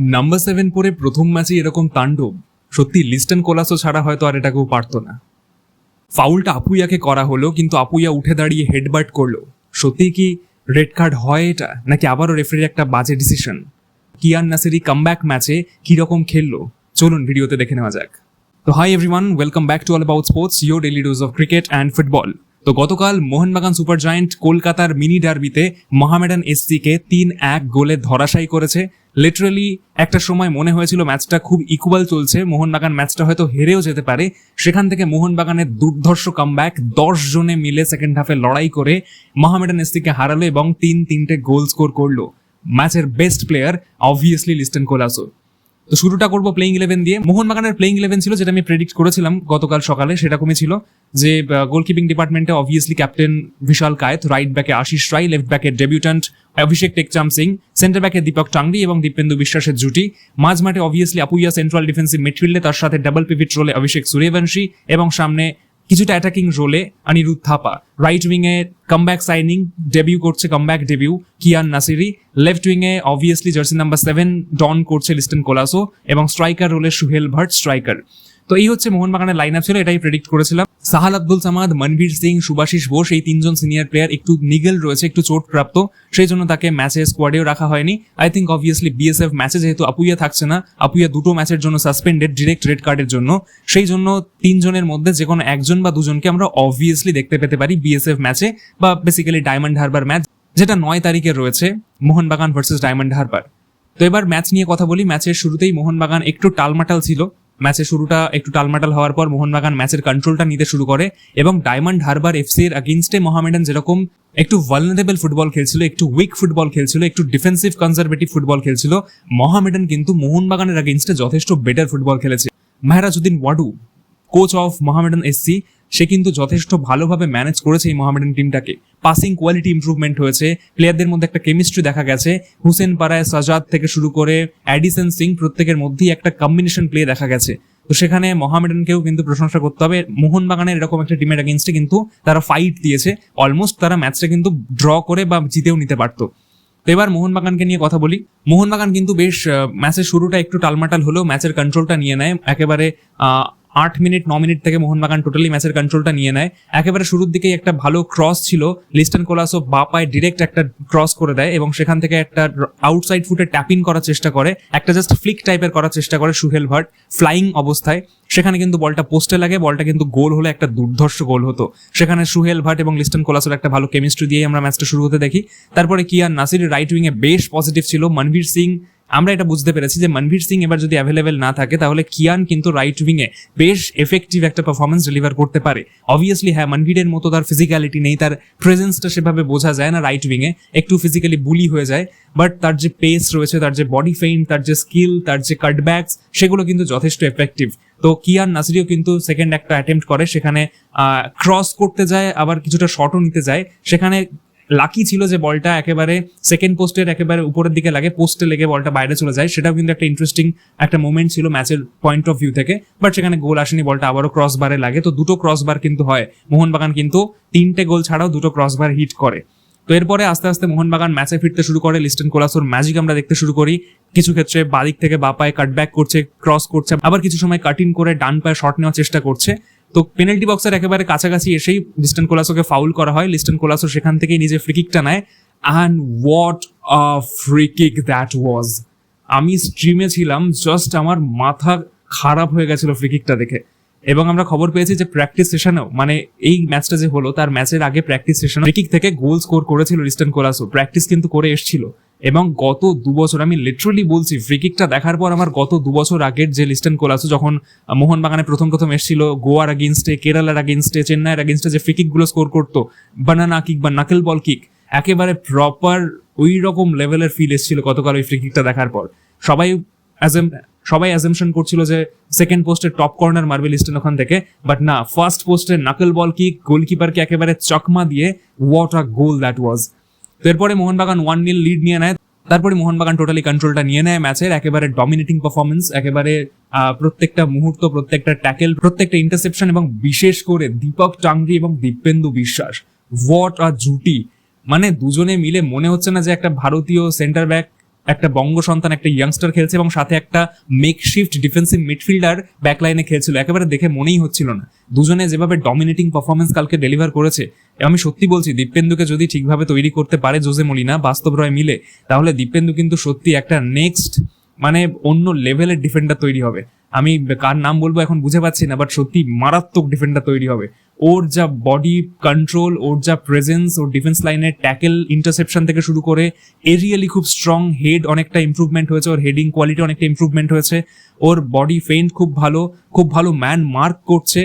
Number seven পরে প্রথম ম্যাচে এরকম তাণ্ডব, সত্যি লিস্টন কোলাসো ছাড়া হয়তো আর এটা কেউ পারতো না। ফাউলটা আপুইয়াকে করা হলো, কিন্তু আপুইয়া উঠে দাঁড়িয়ে হেডবার্ট করল। সত্যি কি রেড কার্ড হয় এটা, নাকি আবারও রেফারির একটা বাজে ডিসিশন কিয়ান নাসেরি কামব্যাক ম্যাচে কীরকম খেললো? চলুন ভিডিওতে দেখে নেওয়া যাক। তো hi everyone welcome back to all about sports your daily dose of cricket and football তো গতকাল মোহনবাগান সুপার জায়েন্ট কলকাতার মিনি ডার্বিতে মহামেডান এসসিকে তিন এক গোলে ধরাশায়ী করেছে। লিটারালি একটা সময় মনে হয়েছিল ম্যাচটা খুব ইকুয়াল চলছে। মোহনবাগান ম্যাচটা হয়তো হেরেও যেতে পারে। সেখান থেকে মোহনবাগানের দুর্ধর্ষ কামব্যাক দশ জনে মিলে সেকেন্ড হাফে লড়াই করে মহামেডান এসটিকে হারালো এবং তিন তিনটে গোল স্কোর করল। ম্যাচের best player obviously Liston Colaco তো শুরুটা করব প্লেইং ইলেভেন দিয়ে। মোহনবাগানের প্লেইং ইলেভেন ছিল, যেটা আমি প্রেডিক্ট করেছিলাম গতকাল সকালে সেরকমই ছিল। যে গোলকিপিং ডিপার্টমেন্টে obviously captain Vishal Kaith right ব্যাকে আশিস রাই লেফট ব্যাকের ডেবিউট্যান্ট অভিষেক টেকচাম সিং সেন্টার ব্যাকে দীপক টাংরি এবং দীপেন্দু বিশ্বাসের জুটি মাঝ মাঠে অবভিয়াসলি আপুইয়া সেন্ট্রাল ডিফেন্সিভ মিডফিল্ডে তার সাথে ডাবল পিভিট রোলে অভিষেক সূর্যবংশী এবং সামনে কিছুটা অ্যাটাকিং রোলে অনিরুদ্ধ থাপা রাইট উইং এ কামব্যাক সাইনিং ডেবিউ করছে comeback debut Kiyan Nassiri left wing এ obviously jersey number seven don করছে লিস্টন কোলাসো এবং স্ট্রাইকার রোলে সুহেল ভাট স্ট্রাইকার তো এই হচ্ছে মোহনবাগানের লাইন আপ ছিল, এটাই প্রেডিক্ট করেছিলাম। সাহাল আব্দুল সামাদ মনবীর সিং সুভাশিস বোস এই তিনজন সিনিয়র প্লেয়ার একটু নিগেল রয়েছে, একটু চোট প্রাপ্ত সেই জন্য তাকে ম্যাচে স্কোয়াডেও রাখা হয়নি। আই থিঙ্ক অবভিয়াসলি বিএসএফ ম্যাচে যেহেতু আপুইয়া থাকছে না, আপুইয়া দুটো ম্যাচের জন্য সাসপেন্ডেড ডিরেক্ট রেড কার্ডের জন্য। সেই জন্য তিনজনের মধ্যে যে কোনো একজন বা দুজনকে আমরা অবভিয়াসলি দেখতে পেতে পারি বিএসএফ ম্যাচে বা বেসিক্যালি ডায়মন্ড হারবার ম্যাচ যেটা নয় তারিখে রয়েছে, মোহনবাগান ভার্সেস ডায়মন্ড হারবার তো এবার ম্যাচ নিয়ে কথা বলি। ম্যাচের শুরুতেই মোহনবাগান একটু টালমাটাল ছিল। ম্যাচের শুরুটা একটু টালমাটাল হওয়ার পর মোহনবাগান ম্যাচের কন্ট্রোলটা নিতে শুরু করে এবং ডায়মন্ড হারবার এফসি এর আগেনস্টে মোহামেডান যেরকম একটু ভালনারেবল ফুটবল খেলছিল, একটু উইক ফুটবল খেলছিল, একটু ডিফেন্সিভ কনজারভেটিভ ফুটবল খেলছিল মোহামেডান কিন্তু মোহনবাগানের আগেনস্টে যথেষ্ট বেটার ফুটবল খেলেছে। Mehrajuddin Wadoo coach of Mohammedan SC সে কিন্তু যথেষ্ট ভালোভাবে ম্যানেজ করেছে এই মোহামেডান টিমটাকে পাসিং কোয়ালিটি ইমপ্রুভমেন্ট হয়েছে। প্লেয়ারদের মধ্যে একটা কেমিস্ট্রি দেখা গেছে। হুসেন পারায় সাজাদ থেকে শুরু করে অ্যাডিসন সিং প্রত্যেকের মধ্যেই একটা কম্বিনেশন প্লে দেখা গেছে। তো সেখানে মোহামেডানকেও কিন্তু প্রশংসা করতে হবে। মোহনবাগানের এরকম একটা টিমের এগেনস্টে কিন্তু তারা ফাইট দিয়েছে। অলমোস্ট তারা ম্যাচটা কিন্তু ড্র করে বা জিতেও নিতে পারতো। তো এবার মোহনবাগানকে নিয়ে কথা বলি। মোহনবাগান কিন্তু বেশ ম্যাচের শুরুটা একটু টালমাটাল হলেও ম্যাচের কন্ট্রোলটা নিয়ে নেয়। একেবারে আট মিনিট, ন মিনিট থেকে মোহনবাগান টোটালি ম্যাচের কন্ট্রোলটা নিয়ে নেয়। একেবারে শুরুর দিকেই একটা ভালো ক্রস ছিল। লিস্টন কোলাসো বা পায়ে ডিরেক্ট একটা ক্রস করে দেয় এবং সেখান থেকে একটা আউটসাইড ফুটে ট্যাপিং করার চেষ্টা করে। একটা জাস্ট ফ্লিক টাইপের করার চেষ্টা করে সুহেল ভাট ফ্লাইং অবস্থায়। সেখানে কিন্তু বলটা পোস্টে লাগে, বলটা কিন্তু গোল হলে একটা দুর্ধর্ষ গোল হতো। সেখানে সুহেল ভাট এবং লিস্টন কোলাসোর একটা ভালো কেমিস্ট্রি দিয়ে আমরা ম্যাচটা শুরু হতে দেখি। তারপরে কিয়ান নাসির রাইট উইং এ বেশ পজিটিভ ছিল। মনবীর সিং আমরা এটা বুঝতে পেরেছি যে মনভীর সিং এবার যদি অ্যাভেলেবেল না থাকে, তাহলে কিয়ান কিন্তু রাইট উইং এ বেশ এফেক্টিভ একটা পারফরমেন্স ডেলিভার করতে পারে। অবভিয়াসলি হ্যাঁ মনভীরের মতো তার ফিজিক্যালিটি নেই, তার প্রেজেন্সটা সেভাবে বোঝা যায় না রাইট উইং এ, একটু ফিজিক্যালি বুলি হয়ে যায় বাট তার যে পেস রয়েছে, তার যে বডি ফেইন তার যে স্কিল তার যে কাটব্যাকস সেগুলো কিন্তু যথেষ্ট এফেক্টিভ তো কিয়ান নাসিরিও কিন্তু সেকেন্ড একটা অ্যাটেম্প্ট করে, সেখানে ক্রস করতে যায়, আবার কিছুটা শটও নিতে যায়, সেখানে লাকি ছিল যে বলটা একেবারে সেকেন্ড পোস্টের একেবারে উপরের দিকে লাগে পোস্টে লেগে বলটা বাইরে চলে যায়। সেটাও কিন্তু একটা ইন্টারেস্টিং একটা মোমেন্ট ছিল ম্যাচের পয়েন্ট অফ ভিউ থেকে। বাট সেখানে গোল আসেনি, বলটা আবারও ক্রস বারে লাগে। তো দুটো ক্রস বার কিন্তু হয়। মোহনবাগান কিন্তু তিনটে গোল ছাড়াও দুটো ক্রস বার হিট করে। তো এরপরে আস্তে আস্তে মোহনবাগান ম্যাচে ফিরতে শুরু করে। লিস্টন কোলাসোর ম্যাজিক আমরা দেখতে শুরু করি। কিছু ক্ষেত্রে বাদিক থেকে বা পায়ে কাটব্যাক করছে ক্রস করছে। আবার কিছু সময় কাটিং করে ডান পায়ে শট নেওয়ার চেষ্টা করছে। তো পেনাল্টি বক্সের একেবারে কাছাকাছি এসেই লিস্টন কোলাসোকে ফাউল করা হয়। লিস্টন কোলাসো সেখান থেকেই নিজে ফ্রিকিকটা নেয়। And what a free kick that was আমি স্ট্রিমে ছিলাম জাস্ট আমার মাথা খারাপ হয়ে গেছিল ফ্রিকিকটা দেখে। এবং আমরা খবর পেয়েছি যে প্র্যাকটিস সেশনেও মানে এই ম্যাচটা যে হলো, তার ম্যাচের আগে প্র্যাকটিস সেশন ফ্রি কিক থেকে গোল স্কোর করেছিল লিস্টন কোলাসো। প্র্যাকটিস কিন্তু করে এসেছিল। এবং গত দু বছর, আমি লিটারালি বলছি ফ্রি কিকটা দেখার পর আমার গত দু বছর আগের যে লিস্টন কোলাসো যখন মোহনবাগানে প্রথম প্রথম এসেছিল, গোয়ার আগেনস্টে কেরালার আগেনস্টে চেন্নাইয়ের আগেনস্টে যে ফ্রি কিকগুলো স্কোর করতো বানানা কিক বা নাকেল বল কিক একেবারে প্রপার ওই রকম লেভেলের ফিল এসেছিল গতকাল ওই ফ্রি কিকটা দেখার পর। সবাই অ্যাজ সবাই অ্যাজামশন করছিল যে সেকেন্ড পোস্টের টপ কর্নার মারবে লিস্টন ওখান থেকে বাট না ফার্স্ট পোস্টের নাকেল বল কিক গোলকিপারকে একেবারে চকমা দিয়ে what a goal that was তো এরপরে মোহনবাগান ওয়ান নীল লিড নিয়ে নেয়। তারপরে মোহনবাগান টোটালি কন্ট্রোলটা নিয়ে নেয় ম্যাচের। একেবারে ডমিনেটিং পারফরমেন্স একেবারে প্রত্যেকটা মুহূর্ত, প্রত্যেকটা ট্যাকেল প্রত্যেকটা ইন্টারসেপশন এবং বিশেষ করে দীপক চাংরি এবং দীপেন্দু বিশ্বাস। হোয়াট আর জুটি! মানে দুজনে মিলে মনে হচ্ছে না যে একটা ভারতীয় সেন্টার ব্যাক একটা বঙ্গ সন্তান, একটা ইয়াংস্টার খেলছে এবং সাথে একটা মেকশিফট ডিফেন্সিভ মিডফিল্ডার ব্যাকলাইনে খেলছিল। একেবারে দেখে মনেই হচ্ছিল না। দুজনে যেভাবে ডমিনেটিং পারফরমেন্স কালকে ডেলিভার করেছে, আমি সত্যি বলছি, দীপেন্দুকে যদি ঠিকভাবে তৈরি করতে পারে জোজে মলিনা, বাস্তব রয় মিলে, তাহলে দীপেন্দু কিন্তু সত্যি একটা নেক্সট মানে অন্য লেভেলের ডিফেন্ডার তৈরি হবে। আমি কার নাম বলব এখন বুঝে পাচ্ছি না বাট সত্যি মারাত্মক ডিফেন্ডার তৈরি হবে। ওর যা বডি কন্ট্রোল ওর যা প্রেজেন্স ওর ডিফেন্স লাইনের ট্যাকেল ইন্টারসেপশন থেকে শুরু করে এরিয়ালি খুব স্ট্রং হেড অনেকটা ইমপ্রুভমেন্ট হয়েছে, ওর হেডিং কোয়ালিটি অনেকটা ইমপ্রুভমেন্ট হয়েছে, ওর বডি ফেন্ট খুব ভালো খুব ভালো ম্যান মার্ক করছে।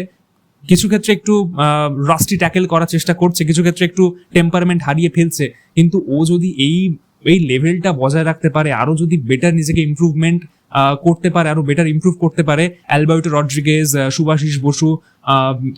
কিছু ক্ষেত্রে একটু রাস্টি ট্যাকেল করার চেষ্টা করছে, কিছু ক্ষেত্রে একটু টেম্পারমেন্ট হারিয়ে ফেলছে, কিন্তু ও যদি এই এই লেভেলটা বজায় রাখতে পারে আরও যদি বেটার নিজেকে ইমপ্রুভমেন্ট করতে পারে, আরও বেটার ইমপ্রুভ করতে পারে Alberto Rodriguez Subhasish Bose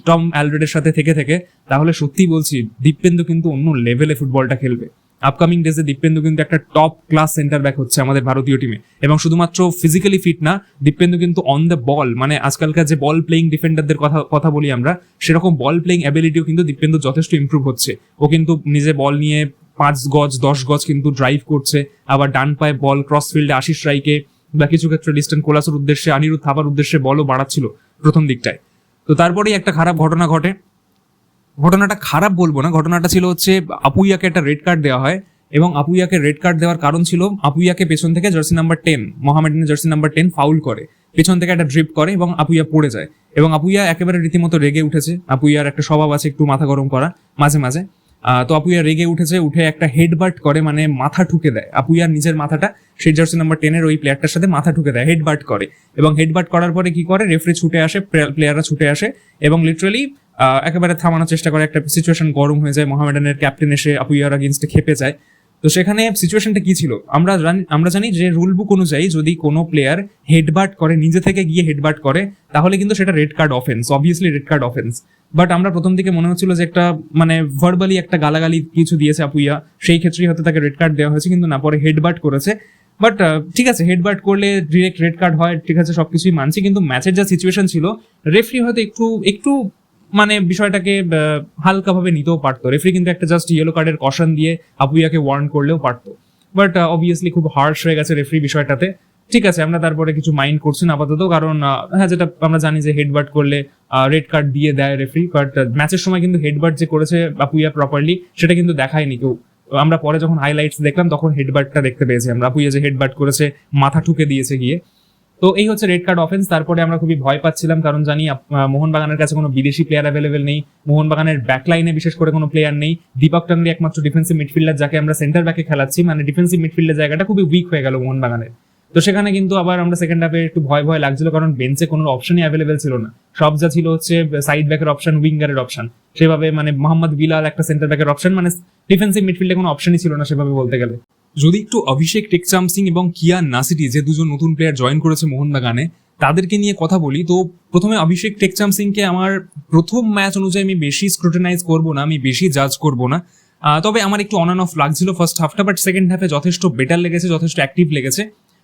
Tom অ্যালরেডের সাথে থেকে থেকে। তাহলে সত্যি বলছি, দীপেন্দু কিন্তু অন্য লেভেলে ফুটবলটা খেলবে। আপকামিং ডেজে দীপেন্দু কিন্তু একটা টপ ক্লাস সেন্টার ব্যাক হচ্ছে আমাদের ভারতীয় টিমে এবং শুধুমাত্র ফিজিক্যালি ফিট না, দীপেন্দু কিন্তু অন দ্য বল মানে আজকালকার যে বল প্লেইং ডিফেন্ডারদের কথা কথা বলি আমরা, সেরকম বল প্লেইং অ্যাবিলিটিও কিন্তু দীপেন্দু যথেষ্ট ইমপ্রুভ হচ্ছে। ও কিন্তু নিজে বল নিয়ে পাঁচ গজ, দশ গজ কিন্তু ড্রাইভ করছে, আবার ডান পায়ে বল ক্রস ফিল্ডে আশিস রাইকে বা কিছু ক্ষেত্রে ডিস্টেন্ট কোলাসের উদ্দেশ্যে, আনিরুদ্ধ থাবার উদ্দেশ্যে বলও বাড়াচ্ছিল প্রথম দিকটায়। তো তারপরেই একটা খারাপ ঘটনা ঘটে। ঘটনাটা খারাপ বলব না, ঘটনাটা ছিল হচ্ছে আপুইয়াকে একটা রেড কার্ড দেওয়া হয় এবং আপুইয়াকে রেড কার্ড দেওয়ার কারণ ছিল আপুইয়াকে পেছন থেকে জার্সি নাম্বার টেন, মোহামেডানের জার্সি নাম্বার টেন ফাউল করে। পেছন থেকে একটা ড্রিপ করে এবং আপুইয়া পড়ে যায়। এবং আপুইয়া একেবারে রীতিমতো রেগে উঠেছে। আপুইয়ার একটা স্বভাব আছে একটু মাথা গরম করা, মাঝে মাঝে। তো আপুইয়া রেগে উঠেছে, উঠে একটা হেডবার্ট করে মানে মাথা ঠুকে দেয়। আপুইয়ার নিজের মাথাটা সেই জার্সি নাম্বার টেনের ওই প্লেয়ারটার সাথে মাথা ঠুকে দেয় হেডবার্ট করে। এবং হেডবার্ট করার পরে কি করে? রেফারি ছুটে আসে প্লেয়াররা ছুটে আসে এবং লিটারালি একেবারে থামানোর চেষ্টা করে। একটা সিচুয়েশন গরম হয়ে যায় মহামেডানের ক্যাপ্টেন এসে আপুইয়ার আগেনস্টে খেপে যায়। তো সেখানে সিচুয়েশনটা কি ছিল? আমরা আমরা জানি যে রুল বুক অনুযায়ী যদি কোনো প্লেয়ার হেডবার্ট করে, নিজে থেকে গিয়ে হেডবার্ট করে, তাহলে কিন্তু সেটা red card offence obviously red card offence but আমরা প্রথম দিকে মনে হচ্ছিল যে একটা মানে ভার্বালি একটা গালাগালি কিছু দিয়েছে আপুইয়া, সেই ক্ষেত্রেই হয়তো তাকে রেড কার্ড দেওয়া হয়েছে, কিন্তু না, পরে হেডবার্ট করেছে। বাট ঠিক আছে হেডবার্ট করলে ডিরেক্ট রেড কার্ড হয়, ঠিক আছে, সবকিছুই মানছি, কিন্তু ম্যাচের যা সিচুয়েশন ছিল রেফারি হয়তো একটু একটু মানে বিষয়টাকে হালকাভাবে নিতেও পারতো। রেফারি কিন্তু একটা জাস্ট ইয়েলো কার্ডের কশন দিয়ে আপুইয়াকে ওয়ার্ন করলেও পারতো। বাট অবভিয়াসলি খুব হার্শ হয়ে গেছে রেফারি বিষয়টাতে। ঠিক আছে, আমরা তারপরে কিছু মাইন্ড করছি না আপাতত, কারণ হ্যাঁ যেটা আমরা জানি যে হেডবার্ট করলে রেড কার্ড দিয়ে দেয় রেফারি বাট ম্যাচের সময় কিন্তু হেডবার্ট যে করেছে আপুইয়া প্রপারলি সেটা কিন্তু দেখায়নি কেউ। আমরা পরে যখন হাইলাইটস দেখলাম, তখন হেডবার্টটা দেখতে পেয়েছি আমরা। আপুইয়া যে হেডবার্ট করেছে, মাথা ঠুকে দিয়েছে গিয়ে। তো এই হচ্ছে রেড কার্ড অফেন্স তারপরে আমরা খুবই ভয় পাচ্ছিলাম, কারণ জানি মোহনবাগানের কাছে কোনো বিদেশি প্লেয়ার অ্যাভেলেবেল নেই, মোহনবাগানের ব্যাকলাইনে বিশেষ করে কোনো প্লেয়ার নেই। দীপক টাংরি একমাত্র ডিফেন্সিভ মিডফিল্ডার যাকে আমরা সেন্টার ব্যাকে খেলাচ্ছি মানে ডিফেন্সিভ মিডফিল্ডের জায়গাটা খুবই উইক হয়ে গেল মোহনবাগানের। তো সেখানে কিন্তু আবার আমরা সেকেন্ড হাফে একটু ভয় ভয় লাগছিল, কারণ বেঞ্চে কোনো অপশনই অ্যাভেলেবেল ছিল না। সব যা ছিল হচ্ছে সাইড ব্যাকের অপশন উইঙ্গারের অপশন সেভাবে মানে মোহাম্মদ বিলাল একটা সেন্টার ব্যাকের অপশন মানে ডিফেন্সিভ মিডফিল্ডে কোনো অপশনই ছিল না সেভাবে বলতে গেলে। যদি একটু অভিষেক, টেকচাম সিং এবং কিয়ান নাসিটি যে দুজন নতুন প্লেয়ার জয়েন করেছে মোহন বাগানে তাদেরকে নিয়ে কথা বলি, তো প্রথমে অভিষেক, টেকচাম সিংকে আমার প্রথম ম্যাচ অনুযায়ী আমি বেশি স্ক্রুটিনাইজ করব না, আমি বেশি জাজ করব না। তবে আমার একটু অন অফ লাগছিল ফার্স্ট হাফটা বাট সেকেন্ড হাফে যথেষ্ট বেটার লেগেছে, যথেষ্ট অ্যাক্টিভ লেগেছে।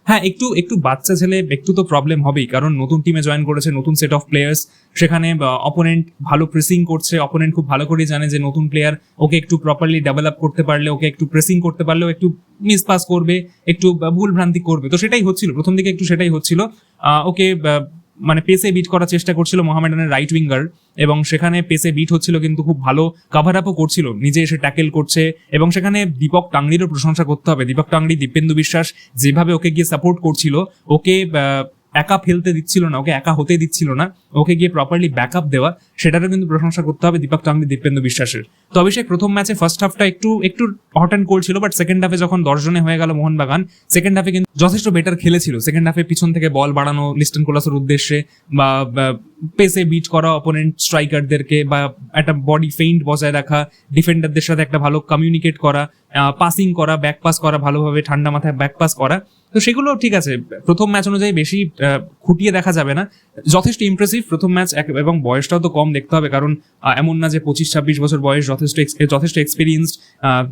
হ্যাঁ একটু একটু বাচ্চা ছেলে একটু তো প্রবলেম হবেই, কারণ নতুন টিমে জয়েন করেছে, নতুন সেট অফ প্লেয়ার্স সেখানে অপোনেন্ট ভালো প্রেসিং করছে অপোনেন্ট খুব ভালো করেই জানে যে নতুন প্লেয়ার ওকে একটু প্রপারলি ডেভেলপ করতে পারলে, ওকে একটু প্রেসিং করতে পারলেও একটু মিস পাস করবে, একটু ভুল ভ্রান্তি করবে। তো সেটাই হচ্ছিল, প্রথম দিকে একটু সেটাই হচ্ছিল। ওকে মানে পেসে বিট করার চেষ্টা করছিল মোহামেডানের রাইট উইঙ্গার এবং সেখানে পেসে বিট হচ্ছিল কিন্তু খুব ভালো কাভার আপও করছিল। নিজে এসে ট্যাকেল করছে, এবং সেখানে দীপক টাংরিরও প্রশংসা করতে হবে। দীপক টাংরি দীপেন্দু বিশ্বাস যেভাবে ওকে গিয়ে সাপোর্ট করছিল, ওকে একা ফেলতে দিচ্ছিল না, ওকে একা হতে দিচ্ছিল না, ওকে গিয়ে প্রপারলি ব্যাক আপ দেওয়া, সেটারও কিন্তু প্রশংসা করতে হবে দীপক টাংরি দীপেন্দু বিশ্বাসের। তো অভিষেক প্রথম ম্যাচে ফার্স্ট হাফটা একটু একটু হট অ্যান্ড কোল্ড ছিল বাট সেকেন্ড হাফে যখন দশ জনে হয়ে গেল মোহনবাগান সেকেন্ড হাফে কিন্তু যথেষ্ট বেটার খেলেছিল। সেকেন্ড হাফে পিছন থেকে বল বাড়ানো, লিস্টন কোলাসের উদ্দেশ্যে বা পেসে বিট করা অপোনেন্ট স্ট্রাইকারদেরকে বা একটা বডি ফেইন্ট বজায় রাখা ডিফেন্ডারদের সাথে একটা ভালো কমিউনিকেট করা পাসিং করা ব্যাক পাস করা, ভালোভাবে ঠান্ডা মাথায় ব্যাক পাস করা। তো সেগুলো ঠিক আছে, প্রথম ম্যাচ অনুযায়ী বেশি খুঁটিয়ে দেখা যাবে না। যথেষ্ট ইমপ্রেসিভ প্রথম ম্যাচ এবং বয়সটাও তো কম দেখতে হবে, কারণ এমন না যে পঁচিশ ছাব্বিশ বছর বয়স যথেষ্ট যথেষ্ট এক্সপিরিয়েন্সড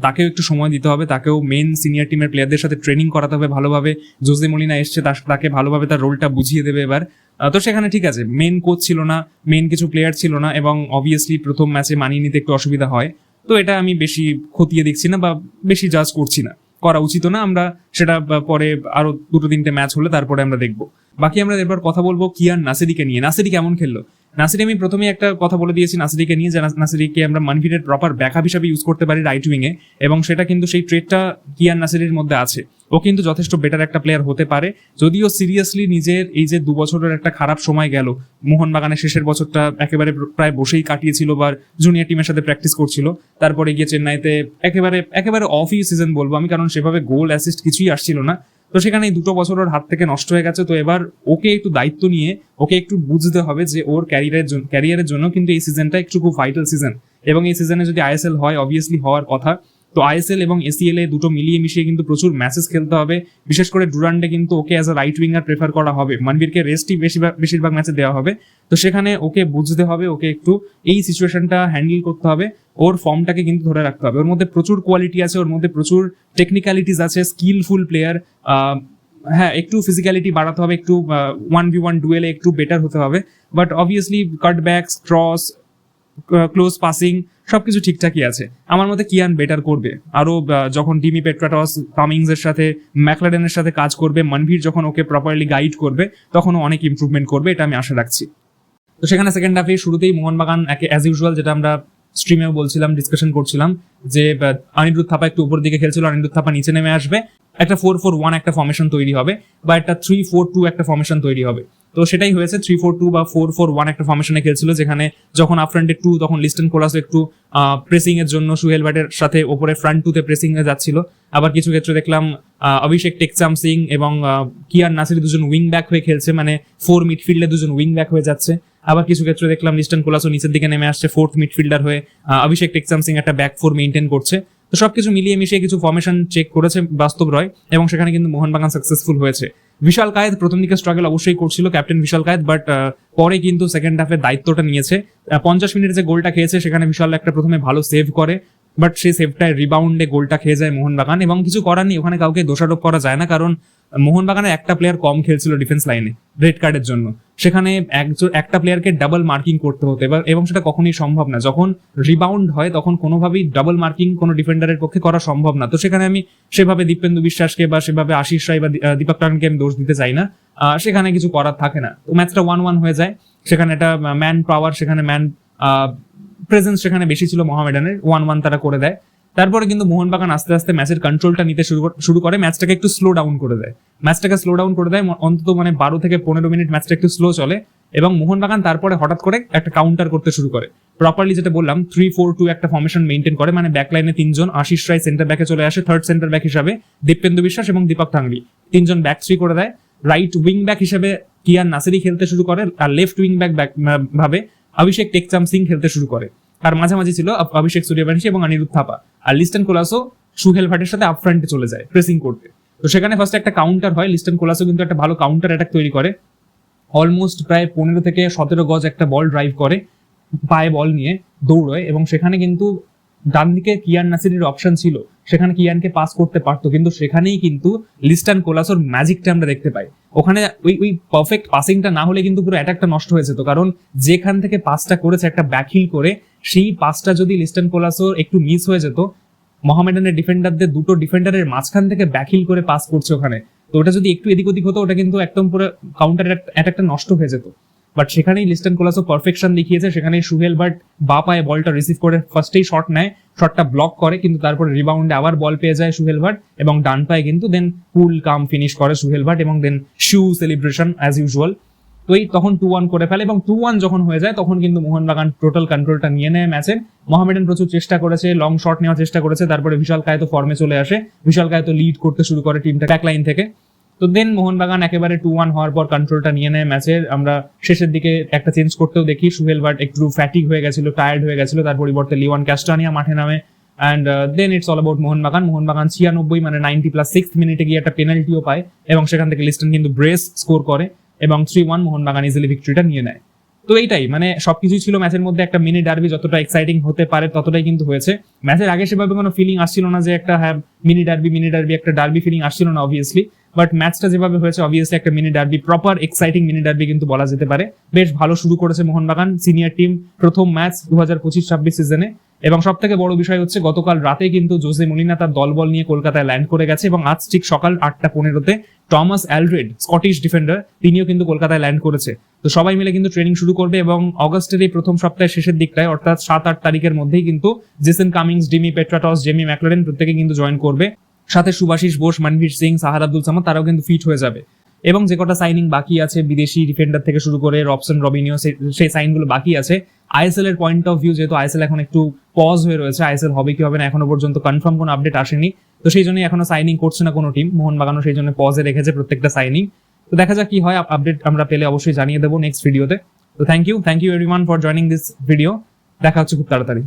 তাকেও একটু সময় দিতে হবে, তাকেও মেন সিনিয়র টিমের প্লেয়ারদের সাথে ট্রেনিং করাতে হবে ভালোভাবে। জোসে মলিনা এসছে তাকে ভালোভাবে তার রোলটা বুঝিয়ে দেবে এবার। তো সেখানে ঠিক আছে মেন কোচ ছিল না মেন কিছু প্লেয়ার ছিল না এবং অবভিয়াসলি প্রথম ম্যাচে মানিয়ে নিতে একটু অসুবিধা হয়। তো এটা আমি বেশি খতিয়ে দেখছি না বা বেশি জাজ করছি না। করা উচিত না, আমরা সেটা পরে আরও দুটো তিনটে ম্যাচ হলে তারপরে আমরা দেখব। বাকি আমরা এরপর কথা বলব কিয়ান নাসিরিকে নিয়ে। নাসিরি কেমন খেললো? নাসিরি, আমি প্রথমে একটা কথা বলে দিয়েছি নাসিরিকে নিয়ে যে নাস- নাসিরিকে আমরা মানভিরের প্রপার ব্যাকআপ হিসাবে ইউজ করতে পারি রাইট উইং এ এবং সেটা কিন্তু সেই ট্রেডটা কিয়ান নাসিরির মধ্যে আছে। ও কিন্তু যথেষ্ট বেটার একটা প্লেয়ার হতে পারে। যদিও সিরিয়াসলি নিজের এই যে দু বছরের একটা খারাপ সময় গেল, মোহনবাগানের শেষের বছরটা একেবারে প্রায় বসেই কাটিয়েছিল বা জুনিয়র টিমের সাথে প্র্যাকটিস করছিল। তারপরে গিয়ে চেন্নাইতে একেবারে একেবারে অফই সিজন বলব আমি, কারণ সেভাবে গোল অ্যাসিস্ট কিছুই আসছিল না। তো সেখানে এই দুটো বছর ওর হাত থেকে নষ্ট হয়ে গেছে। তো এবার ওকে একটু দায়িত্ব নিয়ে ওকে একটু বুঝতে হবে যে ওর ক্যারিয়ারের জন্য ক্যারিয়ারের জন্য কিন্তু এই সিজনটা একটু খুব ভাইটাল সিজন এবং এই সিজনে যদি আইএসএল হয় অবভিয়াসলি হওয়ার কথা। তো আইএসএল এবং এসিএল এ দুটো মিলিয়ে মিশিয়ে কিন্তু প্রচুর ম্যাচেস খেলতে হবে। বিশেষ করে ডুরান্ডে কিন্তু ওকে as a right winger prefer করা হবে। মানবীরকে রেস্টই বেশিরভাগ বেশিরভাগ ম্যাচে দেওয়া হবে। তো সেখানে ওকে বুঝতে হবে, ওকে একটু এই সিচুয়েশনটা হ্যান্ডেল করতে হবে। ওর ফর্মটাকে কিন্তু ধরে রাখতে হবে। ওর মধ্যে প্রচুর কোয়ালিটি আছে, ওর মধ্যে প্রচুর টেকনিক্যালিটিস আছে স্কিলফুল প্লেয়ার হ্যাঁ একটু ফিজিক্যালিটি বাড়াতে হবে, একটু ওয়ান ভি ওয়ান ডুয়েলে একটু বেটার হতে হবে। But obviously cutbacks cross close passing সবকিছু ঠিকঠাকই আছে। আমার মতে কিয়ান বেটার করবে। আরও আহ, যখন ডিমি পেট্রাটস কামিংস এর সাথে ম্যাকলাডেনের সাথে কাজ করবে মনভীর যখন ওকে প্রপারলি গাইড করবে তখন ও অনেক ইমপ্রুভমেন্ট করবে এটা আমি আশা রাখছি। তো সেখানে সেকেন্ড হাফে শুরুতেই মোহনবাগান একে অ্যাজ ইউজুয়াল যেটা আমরা স্ট্রিমেও বলছিলাম ডিসকাশন করছিলাম যে অনিরুদ্ধ থাপা একটু উপর দিকে খেলছিল অনিরুদ্ধ থাপা নিচে নেমে আসবে। একটা ফোর ফোর ওয়ান একটা ফর্মেশন তৈরি হবে বা একটা থ্রি ফোর টু একটা ফর্মেশন তৈরি হবে। তো সেটাই হয়েছে থ্রি ফোর টু বা ফোর ফোর ওয়ান একটা ফর্মেশনে খেলছিল যেখানে যখন আফ্রন্টে টু তখন লিস্টন কোলাস একটু প্রেসিং এর জন্য সুহেল ব্যাটের সাথে ওপরে ফ্রন্ট টুতে প্রেসিং এ যাচ্ছিল। আবার কিছু ক্ষেত্রে দেখলাম অভিষেক টেকচাম সিং এবং কিয়ার নাসির দুজন উইং ব্যাক হয়ে খেলছে মানে ফোর মিডফিল্ডে দুজন উইং ব্যাক হয়ে যাচ্ছে। আবার কিছু ক্ষেত্রে দেখলাম লিস্টন কোলাসও নিচের দিকে নেমে আসছে ফোর্থ মিডফিল্ডার হয়ে অভিষেক টেকচাম সিং একটা ব্যাক ফোর মেনটেন করছে। তো সবকিছু মিলিয়ে মিশিয়ে কিছু ফর্মেশন চেক করেছে বাস্তব রয়, এবং সেখানে কিন্তু মোহনবাগান সাকসেসফুল হয়েছে। বিশাল কায়েদ প্রথম দিকে স্ট্রাগল অবশ্যই করছিল ক্যাপ্টেন বিশাল কায়েদ বাট পরে কিন্তু সেকেন্ড হাফে দায়িত্বটা নিয়েছে। পঞ্চাশ মিনিটে যে গোলটা খেয়েছে, সেখানে বিশাল একটা প্রথমে ভালো সেভ করে বাট সেই সেভটায় রিবাউন্ডে গোলটা খেয়ে যায় মোহনবাগান, এবং কিছু করার নেই। ওখানে কাউকে দোষারোপ করা যায় না, কারণ মোহনবাগানের একটা প্লেয়ার কম খেলছিল ডিফেন্স লাইনে রেড কার্ডের জন্য। সেখানে একজন একটা প্লেয়ারকে ডাবল মার্কিং করতে হতো, এবার, এবং সেটা কখনোই সম্ভব না। যখন রিবাউন্ড হয়, তখন কোনোভাবেই ডাবল মার্কিং কোনো ডিফেন্ডারের পক্ষে করা সম্ভব না। তো সেখানে আমি সেভাবে দীপেন্দু বিশ্বাসকে বা সেভাবে আশিস রায় বা দীপক টানকে আমি দোষ দিতে চাই না। সেখানে কিছু করার থাকে না। তো ম্যাচটা ওয়ান ওয়ান হয়ে যায়। সেখানে একটা ম্যান পাওয়ার সেখানে ম্যান প্রেজেন্স সেখানে বেশি ছিল মোহামেডানের। ওয়ান ওয়ান তারা করে দেয়। তারপরে কিন্তু মোহনবাগান আস্তে আস্তে ম্যাচের কন্ট্রোলটা নিতে শুরু শুরু করে ম্যাচটাকে একটু স্লো ডাউন করে দেয়। ম্যাচটাকে স্লো ডাউন করে দেয় অন্তত মানে বারো থেকে পনেরো মিনিট ম্যাচটা একটু স্লো চলে এবং মোহনবাগান তারপরে হঠাৎ করে একটা কাউন্টার করতে শুরু করে। প্রপারলি যেটা বললাম থ্রি ফোর টু একটা ফর্মেশন মেনটেন করে মানে ব্যাক লাইনে তিনজন, আশিস রায় সেন্টার ব্যাকে চলে আসে থার্ড সেন্টার ব্যাক হিসাবে দীপেন্দু বিশ্বাস এবং দীপক টাংরি তিনজন ব্যাক থ্রি করে দেয়। রাইট উইং ব্যাক হিসেবে কিয়ান নাসিরি খেলতে শুরু করে, আর লেফট উইং ব্যাক ব্যাক ভাবে অভিষেক টেকচাম সিং খেলতে শুরু করে। আর মাঝামাঝি ছিল অভিষেক সূর্যবংশী এবং অনিরুদ্ধ থাপা। আর লিস্টন কোলাসও সুহেল ভাটের সাথে আপফ্রন্টে চলে যায় প্রেসিং করতে। তো সেখানে ফার্স্টে একটা কাউন্টার হয়, লিস্টন কোলাসও কিন্তু একটা ভালো কাউন্টার অ্যাটাক তৈরি করে। অলমোস্ট প্রায় পনেরো থেকে সতেরো গজ একটা বল ড্রাইভ করে, পায়ে বল নিয়ে দৌড়য় এবং সেখানে কিন্তু ডান দিকে কিয়ান নাসিরের অপশন ছিল, সেখানে কিয়ানকে পাস করতে পারতো, কিন্তু সেখানেই কিন্তু লিস্টান কোলাসোর ম্যাজিকটা আমরা দেখতে পাই। ওখানে ওই ওই পারফেক্ট পাসিংটা না হলে কিন্তু পুরো অ্যাটাকটা নষ্ট হয়েছে তো কারণ যেখান থেকে পাসটা করেছে একটা ব্যাকহিল করে, সেই পাসটা যদি লিস্টান কোলাসোর একটু মিস হয়ে যেত, মোহামেডানের ডিফেন্ডারদের দুটো ডিফেন্ডারের মাঝখান থেকে ব্যাকহিল করে পাস করছে ওখানে। তো ওটা যদি একটু এদিক ওদিক হতো, ওটা কিন্তু একদম পুরো কাউন্টার অ্যাটাকটা নষ্ট হয়ে যেত। বাট সেখানেই লিস্টন কোলাসও পারফেকশন দেখিয়েছে। সেখানে সুহেল বাট বা পায়ে বলটা রিসিভ করে ফার্স্টেই শট নেয়। শটটা ব্লক করে, কিন্তু তারপরে রিবাউন্ডে আবার বল পেয়ে যায় সুহেল ভাট এবং ডান পায়ে কিন্তু দেন কুল কাম ফিনিশ করে সুহেল ভাট এবং then shoe celebration as usual তো এই তখন টু ওয়ান করে ফেলে এবং টু ওয়ান যখন হয়ে যায়, তখন কিন্তু মোহনবাগান টোটাল কন্ট্রোলটা নিয়ে নেয় ম্যাচের মোহামেডান প্রচুর চেষ্টা করেছে লং শট নেওয়ার চেষ্টা করেছে, তারপরে বিশাল কায়তো ফর্মে চলে আসে। বিশাল কায়তো লিড করতে শুরু করে টিমটা ব্যাক লাইন থেকে। তো দেন মোহনবাগান একেবারে টু ওয়ান হওয়ার পর কন্ট্রোলটা নিয়ে নেয় ম্যাচের আমরা শেষের দিকে একটা চেঞ্জ করতেও দেখি। সুহেল বাট একটু ফ্যাটিক হয়ে গেছিল টায়ার্ড হয়ে গেছিল, তার পরিবর্তে লিওয়ান ক্যাস্টানিয়া মাঠে নামে। And then it's all about Mohun Bagan. Mohun Bagan ছিয়ানব্বই মানে নাইনটি প্লাস সিক্স মিনিটে গিয়ে একটা পেনাল্টিও পায় এবং সেখান থেকে লিস্টন কিন্তু ব্রেস স্কোর করে এবং থ্রি ওয়ান মোহনবাগান ইজিলি ভিক্টরিটা নিয়ে নেয়। তো এইটাই মানে সবকিছুই ছিল ম্যাচের মধ্যে একটা মিনি ডার্বি যতটা এক্সাইটিং হতে পারে ততটাই কিন্তু হয়েছে। ম্যাচের আগে সেভাবে কোনো ফিলিং আসছিল না যে একটা হ্যাঁ মিনি ডার্বি মিনি ডার্বি একটা ডার্বি ফিলিং আসছিল না অবভিয়াসলি বাট ম্যাচটা যেভাবে হয়েছে অবভিয়াসলি একটা mini derby proper exciting mini derby কিন্তু বলা যেতে পারে। বেশ ভালো শুরু করেছে মোহনবাগান সিনিয়র টিম প্রথম ম্যাচ দু হাজার পঁচিশ ছাব্বিশ সিজনে এবং সব থেকে বড় বিষয় হচ্ছে, গতকাল রাতে কিন্তু জোসে মলিনা তার দলবল নিয়ে কলকাতায় ল্যান্ড করে গেছে এবং আজ ঠিক সকাল আটটা পনেরোতে টমাস অ্যালড্রেড স্কটিশ ডিফেন্ডার তিনিও কিন্তু কলকাতায় ল্যান্ড করেছে। তো সবাই মিলে কিন্তু ট্রেনিং শুরু করবে এবং অগস্টের এই প্রথম সপ্তাহের শেষের দিকটায়, অর্থাৎ সাত আট তারিখের মধ্যেই কিন্তু Jason Cummings Dimi Petratos Jamie Maclaren প্রত্যেকে কিন্তু জয়েন করবে। সাথে সুভাষিস বোস, মানভীর সিং সাহার আব্দুল সামাদ, তারাও কিন্তু ফিট হয়ে যাবে। এবং যে কটা সাইনিং বাকি আছে, বিদেশি ডিফেন্ডার থেকে শুরু করে রবসন, রবিনিও সেই সাইনগুলো বাকি আছে। আইএসএল এর পয়েন্ট অফ ভিউ যেহেতু আইএসএল এখন একটু পজ হয়ে রয়েছে আইএসএল হবে কি হবে না এখনও পর্যন্ত কনফার্ম কোনো আপডেট আসেনি। তো সেই জন্যই এখনও সাইনিং করছে না কোনো টিম মোহনবাগানও সেই জন্য পজে রেখেছে প্রত্যেকটা সাইনিং তো দেখা যাক কি হয় আপডেট আমরা পেলে অবশ্যই জানিয়ে দেবো নেক্সট ভিডিওতে তো। Thank you thank you everyone for joining this video দেখা হচ্ছে খুব তাড়াতাড়ি।